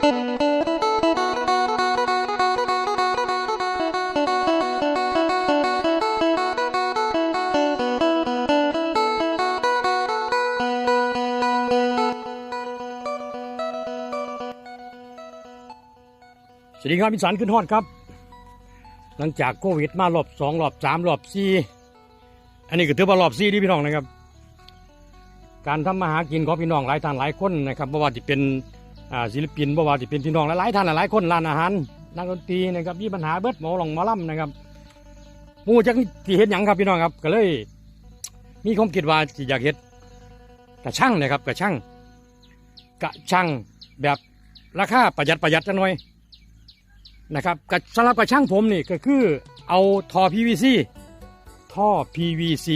สวัสดีครับพิสารขึ้นฮอดครับ หลังจากโควิดมารอบสองรอบสามรอบสี่อันนี้ก็ถือว่ารอบสี่ที่พี่น้องนะครับ การทำมาหากินของพี่น้องหลายท่านหลายคนนะครับเพราะว่าจะเป็น อ่าศิลปินบ่ว่าจะเป็นพี่น้องหลายๆท่านหลายๆคนร้านอาหารนักดนตรีนะครับมีปัญหาเบิดหมอหลงหมอล่ำนะครับมูจักที่เห็นหยังครับพี่น้องครับ ก็เลย มีความคิดว่าสิอยากเฮ็ดกระช่างนะครับกระช่างกระช่างแบบราคาประหยัดประหยัดจังหน่อยนะครับกระสำหรับกระช่างผมนี่ก็คือเอาท่อ PVC ท่อ PVC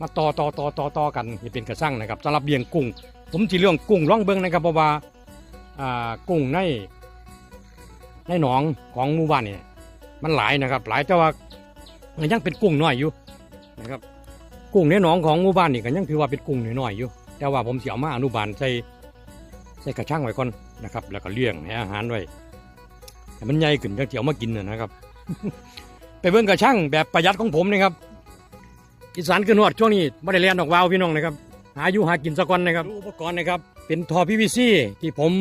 มาต่อต่อต่อต่อต่อกันให้เป็นกระช่างนะครับสำหรับเลี้ยงกุ้ง ผมจีเรื่องกุ้งร่องเบิ้งนะครับเพราะว่า กุ้งในในหนองของหมู่บ้านนี่มันหลายนะครับ หลายแต่ว่ามันยังเป็นกุ้งน้อยอยู่นะครับ กุ้งในหนองของหมู่บ้านนี่ก็ยังถือว่าเป็นกุ้งน้อยอยู่ แต่ว่าผมเสิเอามาอนุบาลใส่ใส่กระช่างไว้ก่อนนะครับ แล้วก็เลี้ยงให้อาหารไว้ให้มันใหญ่ขึ้นจังเที่ยวมากินนะนะครับ ไปเบิ่งกระช่างแบบประหยัดของผมนะครับอีสานขึ้นหอดช่วงนี้ไม่ได้เรียนออกวาวพี่น้องนะครับ หาอยู่หากินสะก่อนนะครับอุปกรณ์นะครับ เป็นท่อ PVC ที่ผม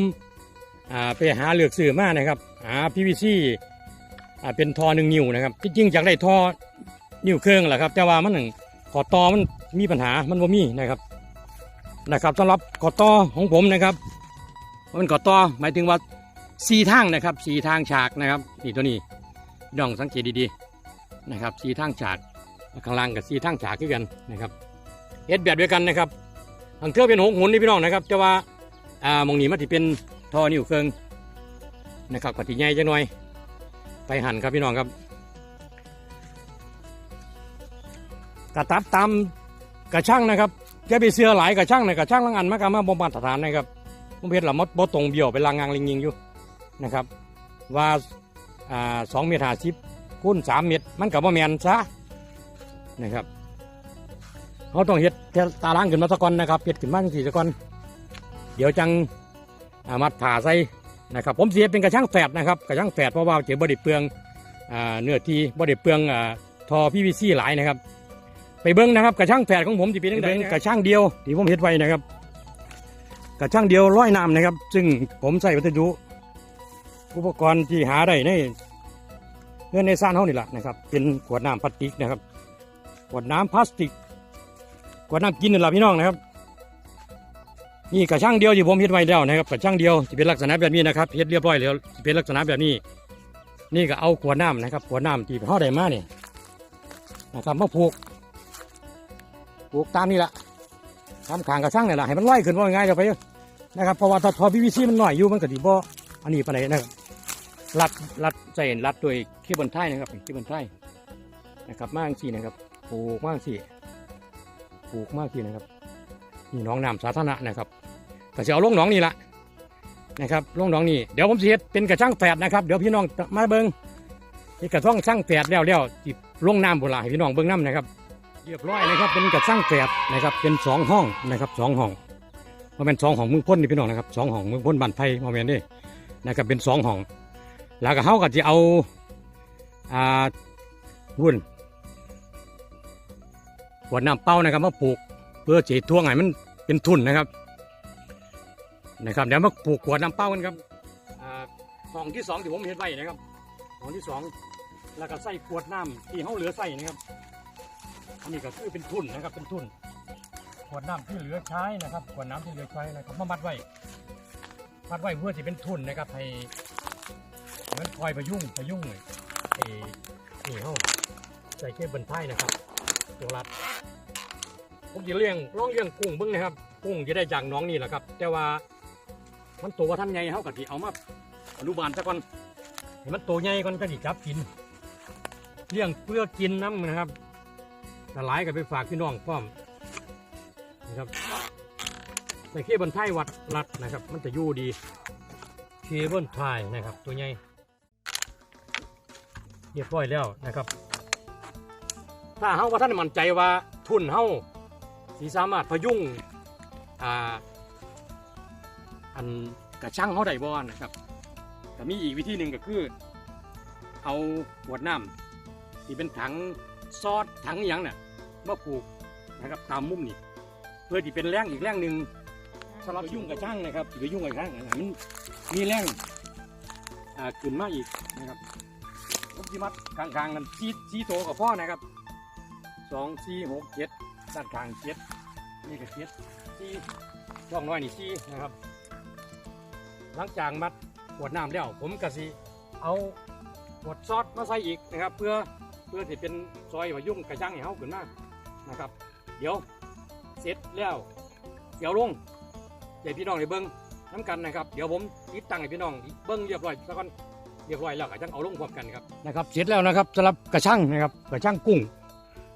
ไปหาเลือกซื้อมานะครับหา PVC อ่าเป็นทอหนึ่งนิ้วนะครับจริงๆอยากได้ทอนิ้วเครื่องแหละครับ แต่ว่ามันหนึ่งขอตอมันมีปัญหามันบ่มีนะครับนะครับสำหรับขอต่อของผมนะครับมันขอต่อหมายถึงว่าสีทางนะครับสีทางฉากนะครับนี่ตัวนี้พี่น้องสังเกตดีๆนะครับสีทางฉากข้างล่างกับสีทางฉากคือกันนะครับเอ็ดแบบเดียวกันนะครับ ทางเทือกเป็นหงหุนนี่พี่น้องนะครับ แต่ว่าอ่ามองนี้มันที่เป็นท่อนิ้วเครื่องนะครับปฏิใหญ่จังหน่อย ไปหั่นครับพี่น้องครับกระตัดตามกระช่างนะครับแกไปเสือหลายกระช่างนะกระช่างลังอันมากามาบำบัดสถานนะครับผมเห็นละมดบตรงเบี้ยวไปลางงางลิงยิงอยู่นะครับ ว่าอ่าสองเมตรห้าสิบคูณสามเมตรมันกับว่าแมนซะนะครับ เขาต้องเฮ็ดแค่ตารางขึ้นมาสักก่อนนะครับเฮ็ดขึ้นมาสี่สักก่อนเดี๋ยวจังอ่ามัดผ่าใส่นะครับ ผมเสียเป็นกระช่างแฝดนะครับกระช่างแฝดเพราะว่าเจ็บบไดิเปลืองอ่าเนื้อที่บไดิเปลืองอ่าทอพีวีซีหลายนะครับ ไปเบิ้งนะครับกระช่างแฝดของผมจะเป็นจั่งใดกระช่างเดียวที่ผมเฮ็ดไว้นะครับกระช่างเดียวร้อยน้ำนะครับ ซึ่งผมใส่วัสดุอุปกรณ์ที่หาได้ในเงื่อนในซ่านเท่านี่แหละนะครับ เป็นขวดน้ำพลาสติกนะครับขวดน้ำพลาสติก ขวดน้ำกินนี่แหละพี่น้องนะครับ นี่กระช่างเดียวที่ผมเฮ็ดไว้แล้วนะครับกระช่างเดียวที่เป็นลักษณะแบบนี้นะครับเฮ็ดเรียบร้อยแล้วเป็นลักษณะแบบนี้ นี่ก็เอาขวดน้ำนะครับขวดน้ำที่เขาได้มาเนี่ยนะครับมาผูกผูกตามนี่แหละตามขางกระช่างนี่แหละให้มันลอยขึ้นว่าง่ายจะไปนะครับเพราะว่าถ้าทอพีวีซีมันหน่อยอยู่มันก็ดีบ่อันนี้ปานไหนนะครับรัดรัดใส่รัดด้วยเคเบิลไทยนะครับเคเบิลไทยนะครับมากสี่นะครับปลูกมากสี่ ปลูกมากสี่นะครับนี่หน้องน้ำสาธารณะนะครับก็จะเอาลงหนองนี่ละนะครับลงหนองนี่เดี๋ยวผมเฮ็ดเป็นกระช่างแฝดนะครับเดี๋ยวพี่น้องมาเบิ้งนี่กระช่างช่างแฝดแล้วแล้วจิลงน้ำโบราณให้พี่น้องเบิ้งน้ำนะครับเรียบร้อยนะครับเป็นกระช่างแฝดนะครับเป็นสองห้องนะครับสองห้องเพราะเป็นสองห้องมืองพ้นนี่พี่น้องนะครับสองห้องมืองพ้นบ้านไผ่มาเมียนเด้นะครับเป็นสองห้องแล้วก็เขาก็จะเอาอ่าวุ่น ขวดน้ำเปล่านะครับมาปลูก เพื่อจีท่วงให้มันเป็นทุนนะครับนะครับเดี๋ยวมาปลูกขวดน้ำเปล่ากันครับอ่าห้องที่สองที่ผมเห็นไว้นะครับห้องที่สองแล้วก็ใส่ขวดน้ำที่เขาเหลือใส่นะครับอันนี้ก็คือเป็นทุนนะครับเป็นทุนขวดน้ำที่เหลือใช้นะครับขวดน้ำที่เหลือใช้นะครับมามัดไว้พัดไว้เพื่อจะเป็นทุนนะครับให้เหมันคอยประยุ่งประยุ่งเลยไอ้นี่เขาใส่เคเบิลไทยนะครับ ตัวรัดผมจะเลี้ยงลองเลี้ยงกุ้งเบิ้งนะครับ กุ้งจะได้จากน้องนี่แหละครับ แต่ว่ามันตัวท่านใหญ่เขากะทิเอามาอนุบาลซะก่อนให้มันตัวใหญ่ก่อนก็ดิจับกิน เลี้ยงเพื่อกินน้ำนะครับแต่หลายก็ไปฝากพี่น้องพร้อมนะครับใส่เคเบิลไทยวัดรัดนะครับ มันจะอยู่ดีเคเบิลไทยนะครับ ตัวใหญ่เรียบร้อยแล้วนะครับ ถ้าเฮาว่าท่านมั่นใจว่าทุนเฮาสีสามารถพยุงอ่าอันกระช่างเฮาได้บ่นะครับแต่มีอีกวิธีหนึ่งก็คือ เอาขวดน้ำที่เป็นถังซอสถังอหย่างเนี่ยมาผูกนะครับตามมุมนี่เพื่อที่เป็นแรงอีกแรงหนึ่งสำหรับยุ่งกับช่างนะครับอย่าไปยุ่งกับช่างนะมันมีแรงอ่าขึ้นมาอีกนะครับผมจิมัดกลางๆนั้นซีซีโตกับพ่อนะครับ สองสี่หกเจ็ดด้านกลางเจ็ดนี่ก็เจ็ดซีช่องน้อยนี่ซีนะครับ หลังจากมัดขวดน้ำแล้วผมก็สิเอาขวดซอสมาใส่อีกนะครับ เพื่อเพื่อที่เป็นซอยว่ายุ่งกระชังให้เขาขึ้นมานะครับ เดี๋ยวเสร็จแล้วเดี๋ยวลงใหญ่พี่น้องในเบิ้งน้ำกันนะครับ เดี๋ยวผมติดตั้งให้พี่น้องเบิ้งเรียบร้อยสักก่อนเรียบร้อยแล้วก็จังเอาลงพร้อมกันครับนะครับ เสร็จแล้วนะครับสำหรับกระชังนะครับกระชังกุ้ง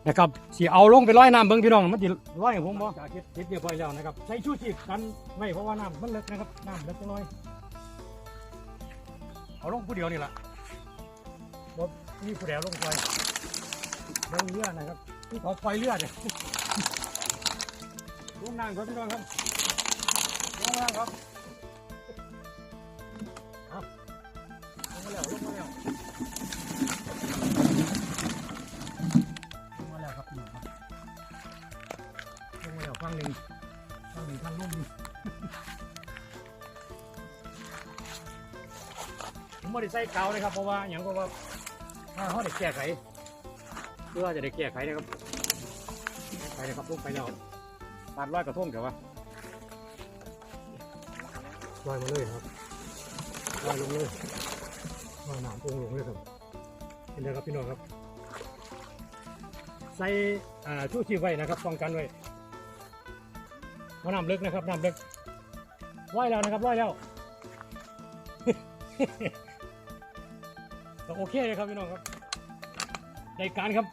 นะครับสีเอาลงไปร้อยน้ำเบิ้งพี่น้องมันจะร้อยให้ผมบ่จากเสร็จเสร็จเรียบร้อยแล้วนะครับใช้ชูชีพกันไม่เพราะว่าน้ำมันเล็กนะครับน้ำเล็กจังน้อยเอาลงผู้เดียวนี่แหละรถนี่ผู้เดียวลงไปลงเรือนะครับที่ขาไฟเรือเนี่ยลงนั่งครับพี่น้องครับลงนั่งครับลงมาแล้วลงมาแล้วั้งหนึ่งฟังหนึ่งฟังลุ่มผมไม่ได้ใส่เกาวนะครับเพราะว่าอย่างก็ว่าถ้าเขาได้แก้ไขเพื่อจะได้แก้ไขนะครับไปนะครับลงไปแล้วปาดร้อยกระท่งเดี๋ยววะร้อยมาเลยครับร้อยลงเลยร้อยหนามโป่งลงเลยครับเห็นไหมครับพี่น้องครับ ใส่ชูชีพไว้นะครับป้องกันไว้ ว่าน้ำลึกนะครับน้ำลึกร้อยแล้วนะครับร้อยแล้วโอเคเลยครับพี่น้องครับในการครับ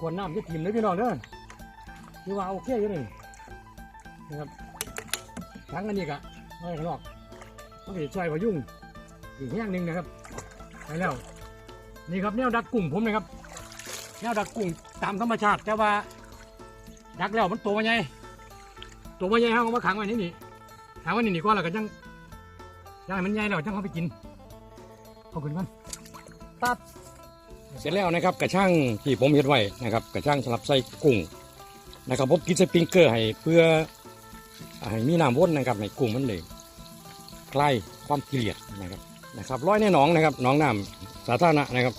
กวนน้ำที่ทีมเลยพี่น้องเด้อคือว่าโอเคอยู่เลยนะครับทั้งอันนี้กะน้อยข้างนอกต้องไปช่วยพยุงอีกแห้งหนึ่งนะครับไปแล้วนี่ครับแนวดักกุ้งผมนะครับแนวดักกุ้งตามธรรมชาติแต่ว่า ดักแล้วมันโตมาไงโตมาไงเขาเอามาขังไว้นี่นี่ขังไว้นี่นี่ก่อนแล้วก็ยังได้มันใหญ่แล้วจังเขาไปกินขอบคุณมันตัดเสร็จแล้วนะครับกระช่างที่ผมเห็ดไว้นะครับกระช่างสำหรับใส่กุ้งนะครับผมกินสปริงเกอร์ให้เพื่อให้มีน้ำวนนะครับในกุ้งมันเลยใกล้ความเกลียดนะครับนะครับร้อยในหนองนะครับหนองน้ำสาธารณะนะครับ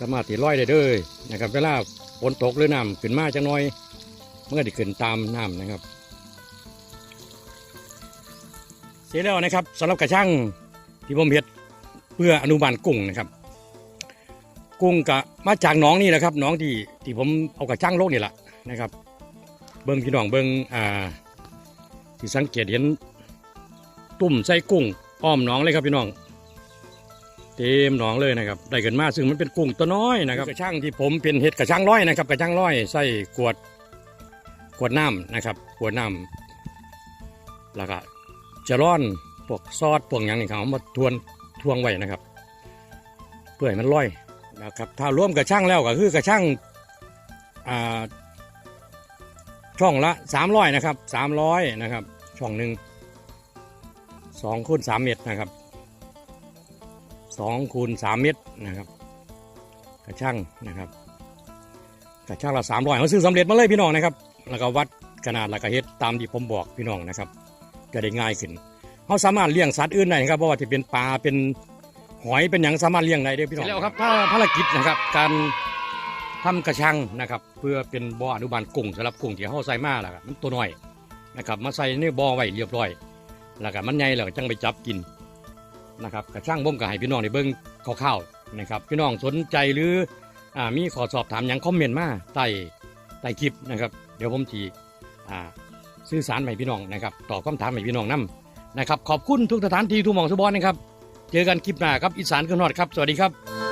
สามารถที่ร้อยได้เลยนะครับเวลา ฝนตกหรือน้ำขึ้นมาจังน้อยเมื่อได้ขึ้นตามน้ำนะครับ เสร็จแล้วนะครับสำหรับกระช่างที่ผมเห็ดเพื่ออนุบาลกุ้งนะครับ กุ้งกะมาจากน้องนี่แหละครับน้องที่ที่ผมเอากระช่างโลกนี่แหละนะครับ เบิ้งพี่น้องเบิ้งอ่าที่สังเกตเห็นตุ่มใส่กุ้งอ้อมน้องเลยครับพี่น้อง เต็มหนองเลยนะครับได้กันมาซึ่งมันเป็นกุ้งตัวน้อยนะครับกระช่างที่ผมเป็นเห็ดกระช่างร้อยนะครับกระช่างร้อยใส่ขวดขวดน้ำนะครับขวดน้ำแล้วก็จะร่อนพวกซอสพวกอย่างนี้เขามาทวนทวงไว้นะครับ เพื่อให้มันลอยนะครับถ้าร่วมกับช่างแล้วก็คือกระช่างอ่าช่องละสามร้อยนะครับสามร้อยนะครับ ช่องหนึ่งสองคูณสามเมตรนะครับ สองคูณสามเมตรนะครับกระช่างนะครับกระช่างละสามร้อยเขาซื้อสำเร็จมาเลยพี่น้องนะครับ แล้วก็วัดขนาดแล้วก็เฮ็ดตามที่ผมบอกพี่น้องนะครับก็ได้ง่ายขึ้นเขาสามารถเลี้ยงสัตว์อื่นได้นะครับเพราะว่าที่เป็นปลาเป็นหอยเป็นอย่างสามารถเลี้ยงได้เด้อพี่น้องแล้วครับถ้าภารกิจนะครับ การทำกระชังนะครับ เพื่อเป็นบ่ออนุบาลกุ้งสำหรับกุ้งที่เขาใส่มาแล้วก็มันตัวน้อยนะครับ มาใส่ในบ่อไว้เรียบร้อย แล้วก็มันใหญ่แล้วก็จังไปจับกิน นะครับกระช่างบ่มกับให้พี่น้องในเบิ้งคร่าวๆนะครับพี่น้องสนใจหรืออมีขอสอบถามอย่างคอมเมนต์มาใต้ใต้คลิปนะครับ เดี๋ยวผมทีสื่อสารใหม่พี่น้องนะครับตอบคำถามใหม่พี่น้องนํนะครับ ขอบคุณทุกสถานที่ทุกหมองทุกบอนนะครับ เจอกันคลิปหน้าครับอีสานกันหอดครับ สวัสดีครับ